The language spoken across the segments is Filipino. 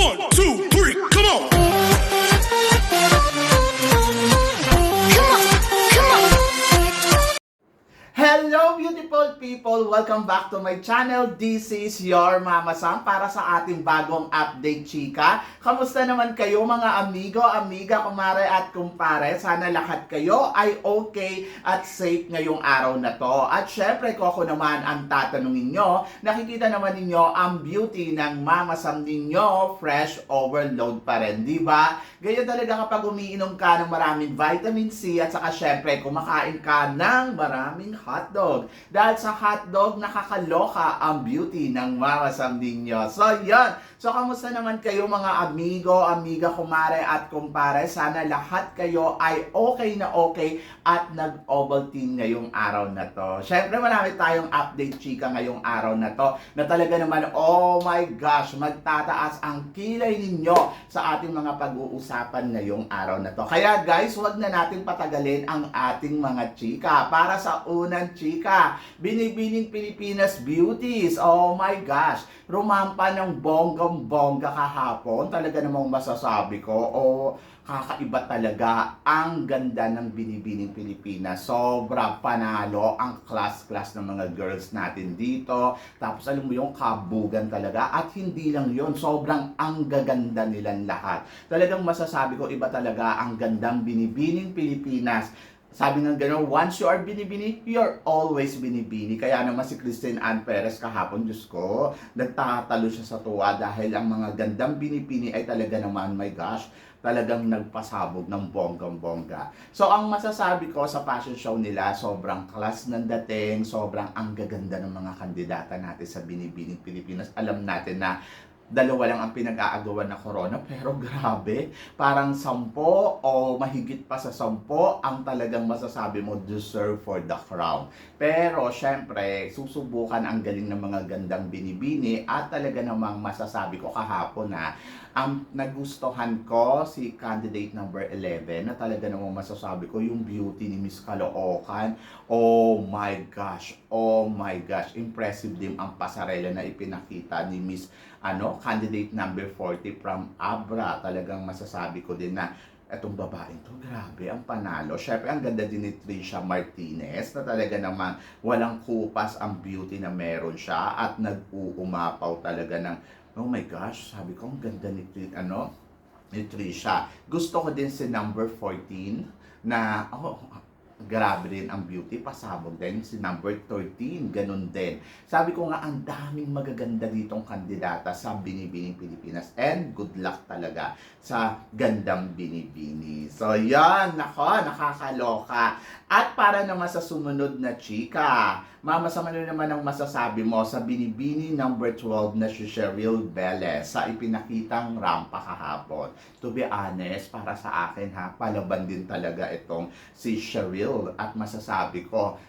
One, two, Hello beautiful people! Welcome back to my channel. This is your Mama Sam para sa ating bagong update, chika. Kamusta naman kayo mga amigo, amiga, kumare at kumpare? Sana lahat kayo ay okay at safe ngayong araw na to. At syempre, ako naman ang tatanungin nyo, nakikita naman ninyo ang beauty ng Mama Sam ninyo, fresh overload pa rin, di ba? Ganyan talaga kapag umiinom ka ng maraming vitamin C at saka syempre kumakain ka ng maraming hotdog. Dahil sa hotdog, nakakaloka ang beauty ng Mama Sam ninyo. So, yan. So, kamusta naman kayo mga amigo, amiga, kumare at kumpare? Sana lahat kayo ay okay na okay at nag-Ovaltine ngayong araw na to. Syempre, marami tayong update, chika, ngayong araw na to na talaga naman, oh my gosh, magtataas ang kilay ninyo sa ating mga pag-uusapan ngayong araw na to. Kaya guys, huwag na natin patagalin ang ating mga chika. Para sa unang chika, Binibining Pilipinas Beauties. Oh my gosh, rumampa ng bonggang-bongga kahapon. Talaga namang masasabi ko, oh, kakaiba talaga ang ganda ng Binibining Pilipinas. Sobra panalo ang class-class ng mga girls natin dito. Tapos alam mo yung kabugan talaga. At hindi lang yon sobrang ang gaganda nilang lahat. Talagang masasabi ko, iba talaga ang gandang Binibining Pilipinas. Sabi nga gano'n, once you are binibini, you're always binibini. Kaya naman si Christine Ann Perez kahapon, Diyos ko, nagtatalo siya sa tuwa dahil ang mga gandang binibini ay talaga naman, my gosh, talagang nagpasabog ng bonggang-bongga. So, ang masasabi ko sa fashion show nila, sobrang class ng dating, sobrang ang gaganda ng mga kandidata natin sa Binibining Pilipinas. Alam natin na dalawa lang ang pinag-aagawan na corona pero grabe parang sampo o mahigit pa sa sampo ang talagang masasabi mo deserve for the crown. Pero syempre susubukan ang galing ng mga gandang binibini at talaga namang masasabi ko kahapon na ang nagustuhan ko si candidate number 11 na talaga namang masasabi ko yung beauty ni Miss Caloocan oh my gosh oh my gosh impressive din ang pasarela na ipinakita ni Miss ano, candidate number 40 from Abra. Talagang masasabi ko din na etong babaeng to, grabe, ang panalo. Syempre, ang ganda din ni Trisha Martinez na talaga naman walang kupas ang beauty na meron siya at nag-uumapaw talaga ng, oh my gosh, sabi ko, ang ganda ni, ano, ni Trisha. Gusto ko din si number 14 na, oh, grabe rin ang beauty, pasabog din. Si number 13, ganun din. Sabi ko nga, ang daming magaganda ditong kandidata sa Binibining Pilipinas. And good luck talaga sa gandang Binibini. So, yan, nako, nakakaloka. At para naman sa sumunod na chika, mama sa ano naman ang masasabi mo sa Binibini number 12 na si Cheryl Velez sa ipinakitang rampa kahapon. To be honest, para sa akin ha, palaban din talaga itong si Cheryl at masasabi ko,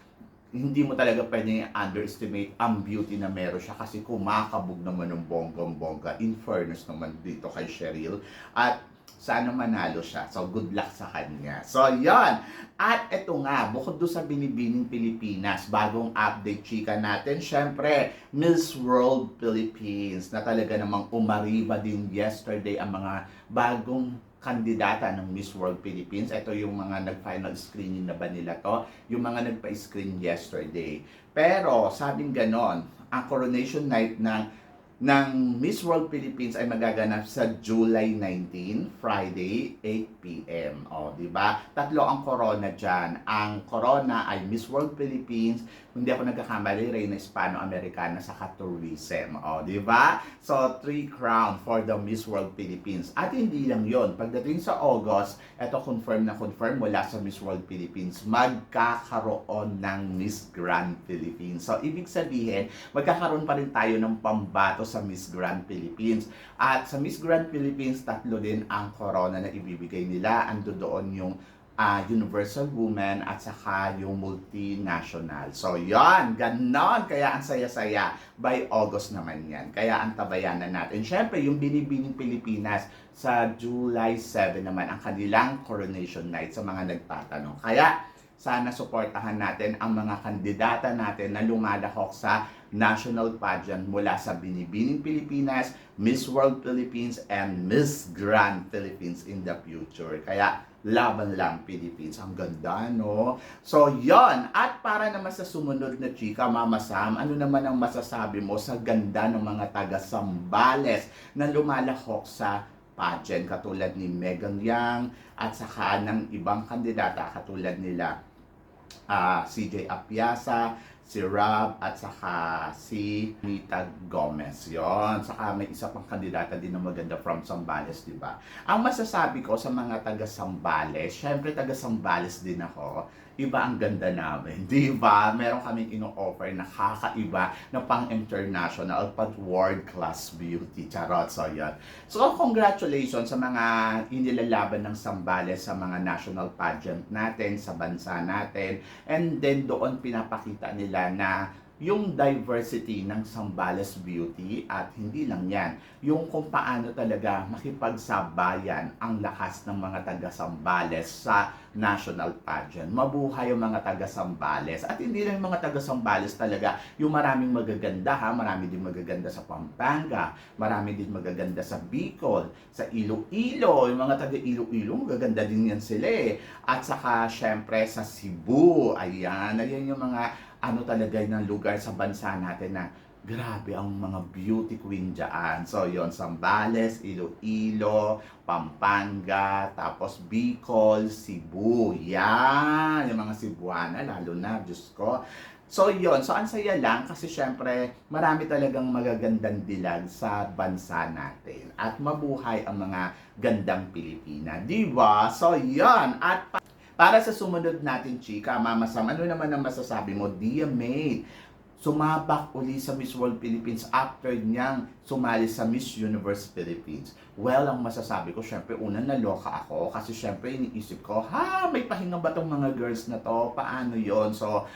hindi mo talaga pwedeng underestimate ang beauty na meron siya kasi kumakabog naman ng bonggang-bongga. In fairness naman dito kay Cheryl. At sana manalo siya. So, good luck sa kanya. So, yon At eto nga, bukod doon sa Binibining Pilipinas, bagong update chika natin, syempre, Miss World Philippines, na talaga namang umariba din yesterday ang mga bagong kandidata ng Miss World Philippines. Ito yung mga nag-final screening na ba nila to? Yung mga nagpa-screen yesterday. Pero, sabing ganon, ang coronation night ng ng Miss World Philippines ay magaganap sa July 19, Friday, 8 p.m. O, di ba? Tatlo ang corona diyan. Ang corona ay Miss World Philippines, hindi ako nagkakamali, Reina Hispano-Americana sa tourism. O, di ba? So, three crown for the Miss World Philippines. At hindi lang yon Pagdating sa August, eto confirm na confirm mula sa Miss World Philippines, magkakaroon ng Miss Grand Philippines. So, ibig sabihin, magkakaroon pa rin tayo ng pambato sa Miss Grand Philippines. At sa Miss Grand Philippines, tatlo din ang corona na ibibigay nila. Ando doon yung uh, Universal Woman at saka yung multinational. So, yon ganon. Kaya ang saya-saya. By August naman yan. Kaya ang tabayanan natin. Siyempre, yung Binibining Pilipinas sa July 7 naman ang kanilang coronation night sa mga nagtatanong. Kaya, sana suportahan natin ang mga kandidata natin na lumalahok sa national pageant mula sa Binibining Pilipinas, Miss World Philippines, and Miss Grand Philippines in the future. Kaya laban lang Philippines. Ang ganda, no? So, yon At para naman sa sumunod na chika, Mama Sam, ano naman ang masasabi mo sa ganda ng mga taga-Sambales na lumalahok sa pageant katulad ni Megan Yang at saka ng ibang kandidata katulad nila ah, CJ Apiasa, si Rob, at saka si Nita Gomez. Yon. Saka may isa pang kandidata din na maganda from Sambales, di ba? Ang masasabi ko sa mga taga Sambales, syempre taga Sambales din ako, iba ang ganda namin, di ba? Meron kaming ino-offer na kakaiba na pang-international pang world class beauty. Charot, so yan. So, congratulations sa mga inilalaban ng Sambales sa mga national pageant natin, sa bansa natin. And then doon pinapakita nila na yung diversity ng Sambales Beauty at hindi lang yan, yung kung paano talaga makipagsabayan ang lakas ng mga taga Sambales sa national pageant. Mabuhay yung mga taga Sambales. At hindi lang yung mga taga Sambales talaga, yung maraming magaganda ha, marami din magaganda sa Pampanga, marami din magaganda sa Bicol, sa Iloilo, yung mga taga Iloilo, magaganda din yan sila eh. At saka syempre sa Cebu, ayan, ayan yung mga ano talaga ng lugar sa bansa natin na grabe ang mga beauty queen dyan. So, yon Sambales, Iloilo, Pampanga, tapos Bicol, Cebu. Yan! Yung mga Cebuana, lalo na, Diyos ko. So, yon So, ang saya lang kasi syempre, marami talagang magagandang dilag sa bansa natin. At mabuhay ang mga gandang Pilipina. Di ba? So, yon At pa- para sa sumunod natin, chika, Mama Sam, ano naman ang masasabi mo? Dear May, sumabak uli sa Miss World Philippines after niyang sumali sa Miss Universe Philippines. Well, ang masasabi ko, syempre, una naloka ako kasi syempre iniisip ko, ha, may pahinga ba tong mga girls na to? Paano yon So,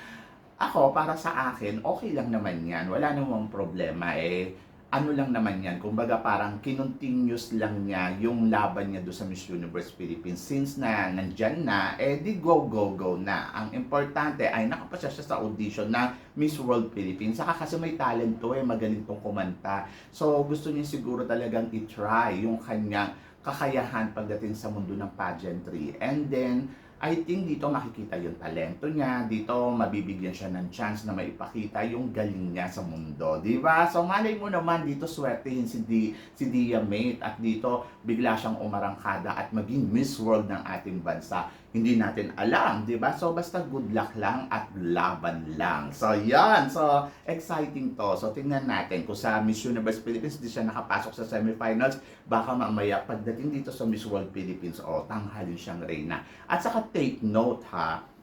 ako, para sa akin, okay lang naman yan. Wala namang problema eh ano lang naman yan, kumbaga parang kinontinuous lang niya yung laban niya do sa Miss Universe Philippines. Since na nandyan na, eh di go, go, go na. Ang importante ay nakapasya siya sa audition na Miss World Philippines. Saka kasi may talent to eh, magaling tong kumanta. So gusto niya siguro talagang i-try yung kanyang kakayahan pagdating sa mundo ng pageantry. And then, I think dito makikita yung talento niya, dito mabibigyan siya ng chance na maipakita yung galing niya sa mundo, di ba? So malay mo naman dito swertehin si, Di, si Dia Mate at dito bigla siyang umarangkada at maging Miss World ng ating bansa. Hindi natin alam, di ba? So basta good luck lang at laban lang. So yan, so exciting to. So tingnan natin kung sa Miss Universe Philippines di siya nakapasok sa semifinals, baka mamaya pagdating dito sa Miss World Philippines, oh, tanghalin siyang reyna. At saka take note ha,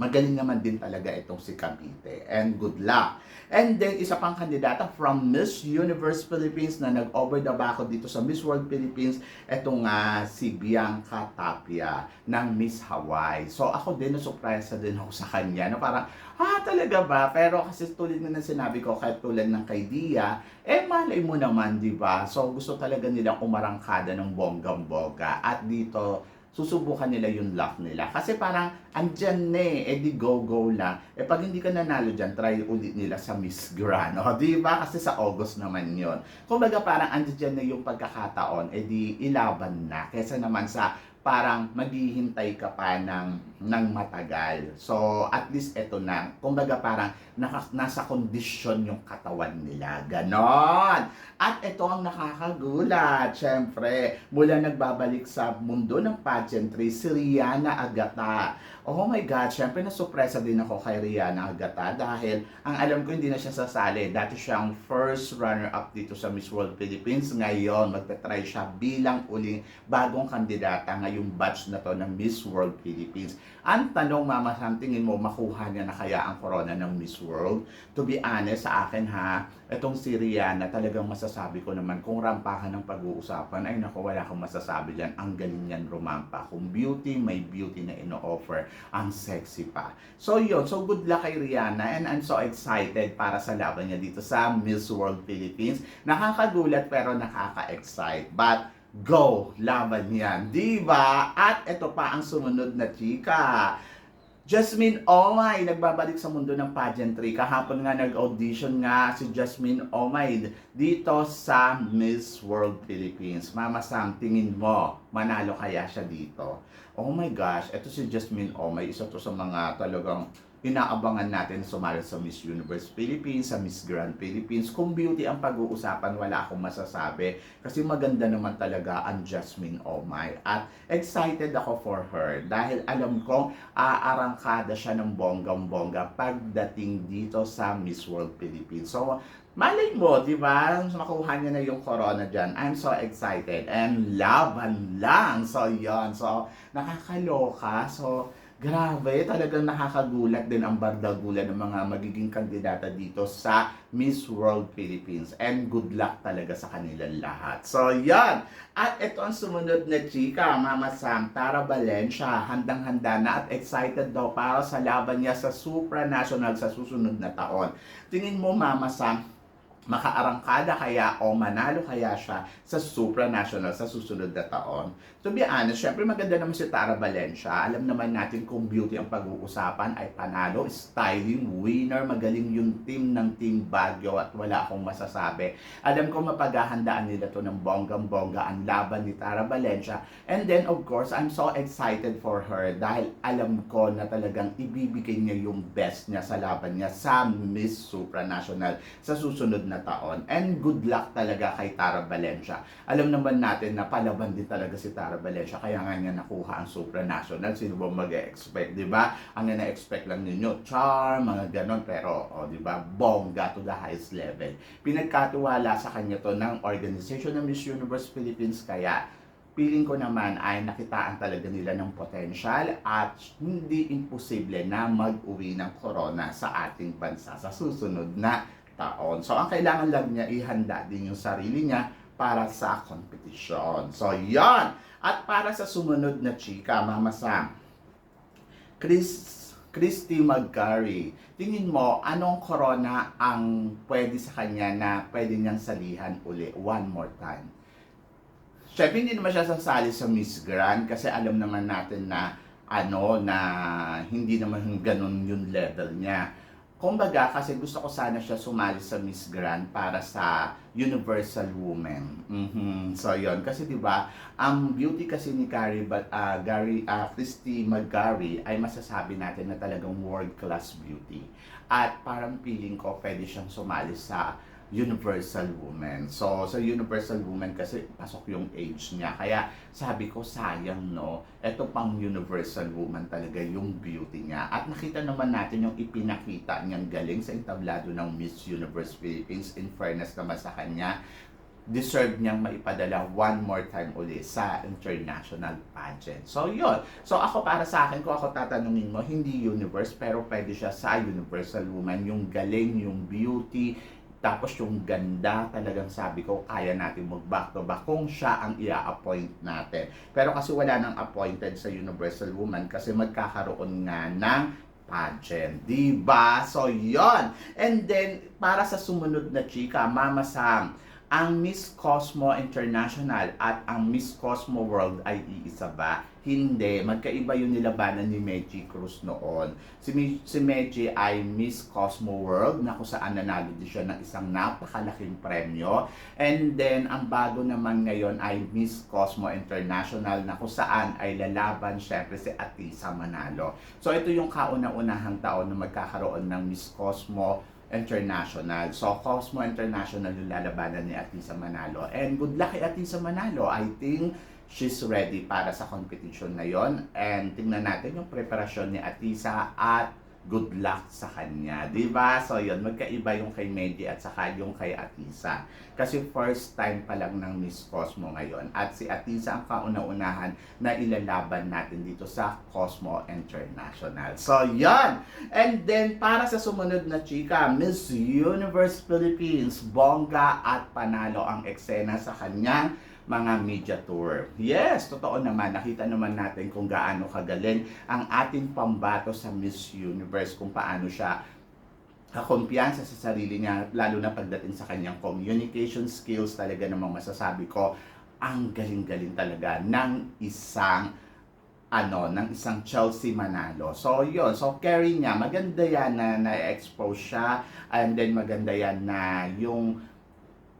magaling naman din talaga itong si Cavite. And good luck. And then, isa pang kandidata from Miss Universe Philippines na nag-over the back dito sa Miss World Philippines, itong nga si Bianca Tapia ng Miss Hawaii. So, ako din, na-surprise din ako sa kanya. Na parang, ha, talaga ba? Pero kasi tulad ng sinabi ko, kahit tulad ng kay Dia, eh, malay mo naman, di ba? So, gusto talaga nilang umarangkada ng bonggang-boga. At dito, susubukan nila yung luck nila. Kasi parang, andyan na eh, edi go-go lang. Eh pag hindi ka nanalo dyan, try ulit nila sa Miss Grand. O, di ba? Kasi sa August naman yon. Kumbaga parang andyan na yung pagkakataon, edi ilaban na. Kesa naman sa parang maghihintay ka pa ng, ng matagal. So, at least ito na. Kumbaga parang naka, nasa kondisyon yung katawan nila. Ganon! At ito ang nakakagulat. Siyempre, mula nagbabalik sa mundo ng pageantry, si Rihanna Agata. Oh my God, siyempre nasupresa din ako kay Rihanna Agata dahil ang alam ko hindi na siya sasali. Dati siyang first runner-up dito sa Miss World Philippines. Ngayon, magta-try siya bilang uling bagong kandidata ngayong batch na to ng Miss World Philippines. Ang tanong, Mama Sam, tingin mo makuha niya na kaya ang corona ng Miss World? To be honest, sa akin ha, itong si Rihanna, talagang masasabi ko naman, kung rampahan ng pag-uusapan, ay naku, wala akong masasabi dyan. Ang galing yan rumampa. Kung beauty, may beauty na ino-offer. Ang sexy pa. So yun, so good luck kay Rihanna and I'm so excited para sa laban niya dito sa Miss World Philippines. Nakakagulat pero nakaka-excite. But Go! Laban yan. Di ba? At ito pa ang sumunod na chika. Jasmine Omay, nagbabalik sa mundo ng pageantry. Kahapon nga nag-audition nga si Jasmine Omay dito sa Miss World Philippines. Mama Sam, tingin mo, manalo kaya siya dito? Oh my gosh, ito si Jasmine Omay, isa to sa mga talagang inaabangan natin sumali sa Miss Universe Philippines, sa Miss Grand Philippines. Kung beauty ang pag-uusapan, wala akong masasabi. Kasi maganda naman talaga ang Jasmine Omay. At excited ako for her dahil alam kong aarangkada siya ng bonggang-bongga pagdating dito sa Miss World Philippines. So, malay mo, di ba? Makuha niya na yung corona dyan. I'm so excited. And laban lang. So, yon So, nakakaloka. So, Grabe, talagang nakakagulat din ang bardagulan ng mga magiging kandidata dito sa Miss World Philippines. And good luck talaga sa kanilang lahat. So, yan. At ito ang sumunod na chika, Mama Sam, Tara Valencia. Handang-handa na at excited daw para sa laban niya sa supranational sa susunod na taon. Tingin mo, Mama Sam, makaarangkada kaya o manalo kaya siya sa supranational sa susunod na taon. To be honest, syempre maganda naman si Tara Valencia. Alam naman natin kung beauty ang pag-uusapan ay panalo, styling, winner, magaling yung team ng Team Baguio at wala akong masasabi. Alam ko mapaghahandaan nila to ng bonggang-bongga ang laban ni Tara Valencia. And then of course, I'm so excited for her dahil alam ko na talagang ibibigay niya yung best niya sa laban niya sa Miss Supranational sa susunod na taon. And good luck talaga kay Tara Valencia. Alam naman natin na palaban din talaga si Tara Valencia, kaya nga niya nakuha ang supranational. Sino ba mag-expect, di ba? Ang na-expect lang ninyo, charm, mga ganon, pero, oh, di ba, bongga to the highest level. Pinagkatiwala sa kanya to ng organization ng Miss Universe Philippines, kaya feeling ko naman ay nakitaan talaga nila ng potential at hindi imposible na mag-uwi ng corona sa ating bansa sa susunod na taon. So, ang kailangan lang niya ihanda din yung sarili niya para sa kompetisyon. So, yon At para sa sumunod na chika, Mama Sam, Chris Christy McGarry, tingin mo, anong corona ang pwede sa kanya na pwede niyang salihan uli one more time? Siyempre, hindi naman siya sasali sa Miss Grand kasi alam naman natin na ano na hindi naman ganun yung level niya. Kumbaga, kasi gusto ko sana siya sumali sa Miss Grand para sa Universal Woman. Mhm. So, yon Kasi, di ba, ang beauty kasi ni Gary, but, uh, Gary, uh, Christy McGarry ay masasabi natin na talagang world-class beauty. At parang feeling ko, pwede siyang sumali sa Universal Woman. So, sa Universal Woman kasi pasok yung age niya. Kaya sabi ko, sayang no, ito pang Universal Woman talaga yung beauty niya. At nakita naman natin yung ipinakita niyang galing sa entablado ng Miss Universe Philippines. In fairness naman sa kanya, deserve niyang maipadala one more time uli sa international pageant. So, yun. So, ako para sa akin, kung ako tatanungin mo, hindi universe, pero pwede siya sa Universal Woman. Yung galing, yung beauty, tapos yung ganda, talagang sabi ko, kaya natin mag-back to back kung siya ang i-appoint natin. Pero kasi wala nang appointed sa Universal Woman kasi magkakaroon nga ng pageant. Diba? So, yon And then, para sa sumunod na chika, Mama Sam, ang Miss Cosmo International at ang Miss Cosmo World ay iisa ba? Hindi. Magkaiba yung nilabanan ni Meji Cruz noon. Si, si Meji ay Miss Cosmo World na kung saan nanalo din siya ng isang napakalaking premyo. And then, ang bago naman ngayon ay Miss Cosmo International na kung saan ay lalaban syempre si Atisa Manalo. So, ito yung kauna-unahang taon na magkakaroon ng Miss Cosmo International. So, Cosmo International yung lalabanan ni Atisa Manalo. And good luck kay Atisa Manalo. I think she's ready para sa competition na yon. And tingnan natin yung preparasyon ni Atisa at good luck sa kanya. di ba So, yun, magkaiba yung kay Medi at saka yung kay Atisa. Kasi first time pa lang ng Miss Cosmo ngayon. At si Atisa ang kauna-unahan na ilalaban natin dito sa Cosmo International. So, yan! And then, para sa sumunod na chika, Miss Universe Philippines, bongga at panalo ang eksena sa kanyang mga media tour. Yes, totoo naman. Nakita naman natin kung gaano kagaling ang ating pambato sa Miss Universe, kung paano siya kakumpiyansa sa sarili niya, lalo na pagdating sa kanyang communication skills, talaga namang masasabi ko, ang galing-galing talaga ng isang ano, ng isang Chelsea Manalo. So, yun. So, carry niya. Maganda yan na na-expose siya. And then, maganda yan na yung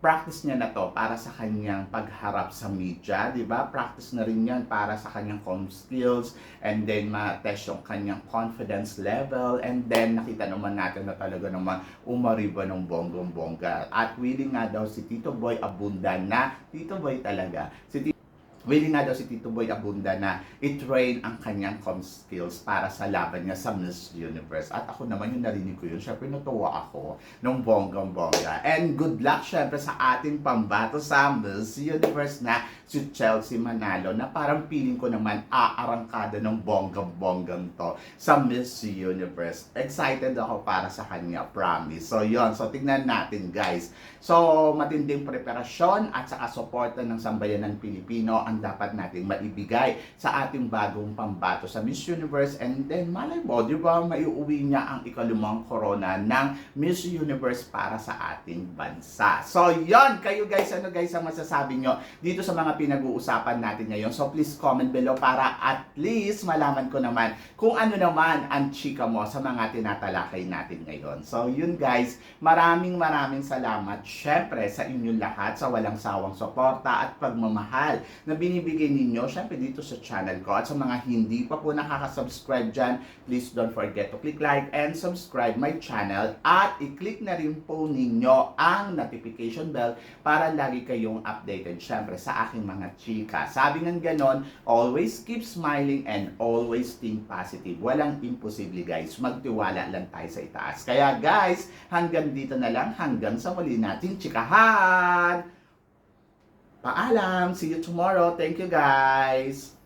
practice niya na to para sa kanyang pagharap sa media, di ba? Practice na rin yan para sa kanyang com skills and then ma-test yung kanyang confidence level and then nakita naman natin na talaga naman umariba ng bonggong-bongga. At willing nga daw si Tito Boy Abunda na Tito Boy talaga. Si Tito Willing nga daw si Tito Boy Abunda na i-train ang kanyang com skills para sa laban niya sa Miss Universe. At ako naman yung narinig ko yun. Syempre natuwa ako nung bonggang bongga. And good luck syempre sa ating pambato sa Miss Universe na si Chelsea Manalo na parang feeling ko naman aarangkada ng bonggang bonggang to sa Miss Universe. Excited ako para sa kanya, promise. So yon so tingnan natin guys. So matinding preparasyon at saka suporta ng sambayanan Pilipino ang dapat nating maibigay sa ating bagong pambato sa Miss Universe and then malay mo, di ba, maiuwi niya ang ikalumang corona ng Miss Universe para sa ating bansa. So, yon kayo guys, ano guys ang masasabi nyo dito sa mga pinag-uusapan natin ngayon. So, please comment below para at least malaman ko naman kung ano naman ang chika mo sa mga tinatalakay natin ngayon. So, yun guys, maraming maraming salamat syempre sa inyong lahat sa walang sawang suporta at pagmamahal na binibigay ninyo syempre dito sa channel ko. At sa mga hindi pa po nakaka-subscribe dyan, please don't forget to click like and subscribe my channel at i-click na rin po ninyo ang notification bell para lagi kayong updated syempre sa aking mga chika. Sabi ng ganon, always keep smiling and always think positive. Walang imposible guys. Magtiwala lang tayo sa itaas. Kaya guys, hanggang dito na lang. Hanggang sa muli nating chikahan! Paalam! See you tomorrow. Thank you guys!